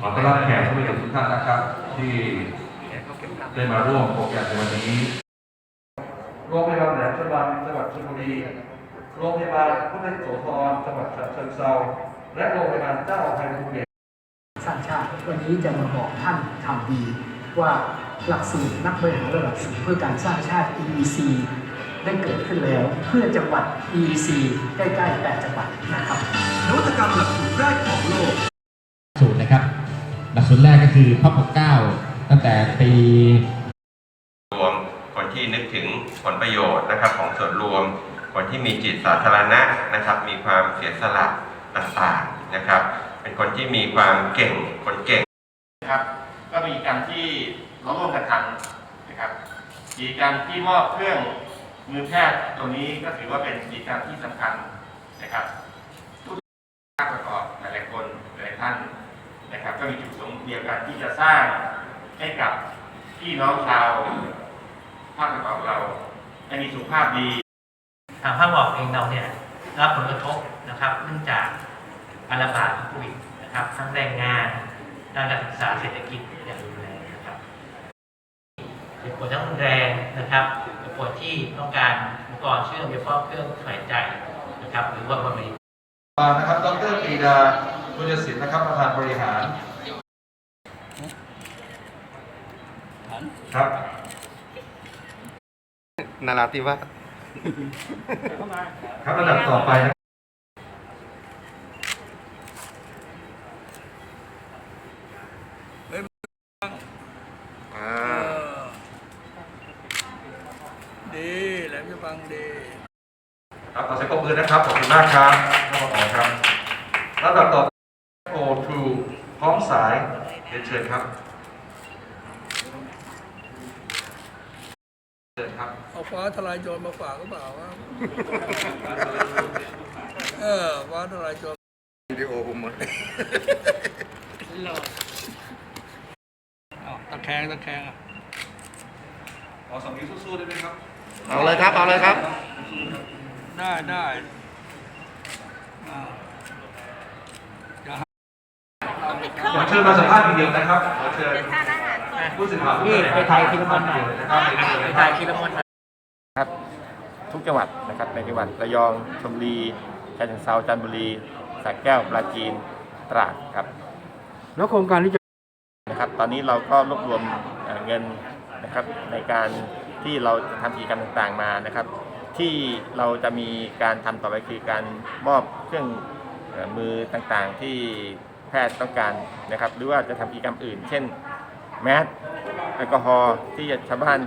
ขอต้อนรับแขกผู้มีเกียรติทุกท่านนะครับ ที่ได้มาร่วมโปรแกรมในวันนี้โรงพยาบาลแหลมฉบังจังหวัดชลบุรีโรงพยาบาลพุทธโสธรจังหวัดฉะเชิงเทราและโรงพยาบาลเจ้าอภัยภูเก็ตสร้างชาติวันนี้จะมาบอกท่านทำดีว่าหลักสูตรนักบริหารระดับสูงเพื่อการสร้างชาติ EEC ได้เกิดขึ้นแล้วเพื่อจังหวัด EEC ใกล้ๆ 8 จังหวัดนะครับนวัตกรรมหลักสูตรแรกของโลกสูตรนะครับ หลักสูตรแรกก็คือพระปกเก้าตั้งแต่ปีรวมคนที่นึกถึงผลประโยชน์นะครับของส่วนรวม คนที่มีจิตสาธารณะนะครับ มีความเสียสละต่างๆนะครับ เป็นคนที่มีความเก่งคนเก่งนะครับก็มีกิจกรที่เราร่วมกันทำนะครับกิจกรรมที่มอบเครื่องมือแพทย์ตัวนี้ก็ถือว่าเป็นกิจกรรมที่สำคัญนะครับทุกภาคประกอบหลายๆคนหลายท่าน ดียวกันที่จะสร้างให้กับพี่น้องชาวภาคประกอบเราให้มีสุขภาพดี ทางภาคตะวันออกเองเราเนี่ยรับผลกระทบนะครับเนื่องจากการระบาดของโควิดนะครับทั้งแรงงานด้านการศึกษาเศรษฐกิจอย่างรุนแรงนะครับเจ็บปวดทั้งแรงนะครับเจ็บปวดที่ต้องการอุปกรณ์เชื่อมโดยเฉพาะเครื่องหายใจนะครับ หรือว่าบำบัดนะครับ ดรปรีดาบุญยศิลป์นะครับประธานบริหาร ครับนาราธิวาสครับระดับต่อไปนะดีแหลมฉบังดีครับต่อสายปรบมือนะครับขอบคุณมากครับขอบคุณครับระดับต่อไปโอทูพร้อมสายเรียนเชิญครับ เชิญครับเอาฟ้าทลายโจรมาฝากก็เปล่าวะเออฟ้าทลายโจรวิดีโอผมหมดตะแคงตะแคงอะขอสองนิ้วสู้ๆได้ไหมครับ เอาเลยครับ เอาเลยครับ ได้ได้อ่าขอเชิญมาสัมภาษณ์ทีเดียวนะครับ ขอเชิญ นไปถ่ายทีละคนหน่อยนะครับไปถ่ายคีรมนครับทุกจังหวัดนะครับในจังหวัดระยองชลบุรีฉะเชิงเทราจันทบุรีสระแก้วปราจีนตราดครับแล้วโครงการนี้จะนะครับตอนนี้เราก็รวบรวมเอ่อเงินนะครับในการที่เราทำกิจกรรมต่างๆมานะครับ ที่เราจะมีการทำต่อไปคือการมอบเครื่องเอ่อมือต่างๆที่แพทย์ต้องการนะครับ หรือว่าจะทำกิจกรรมอื่น เช่น แมสแอลกอฮอล์ที่ชาวบ้าน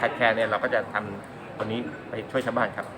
ขาดแคลนเนี่ยเราก็จะทำตัวนี้ไปช่วยชาวบ้านครับ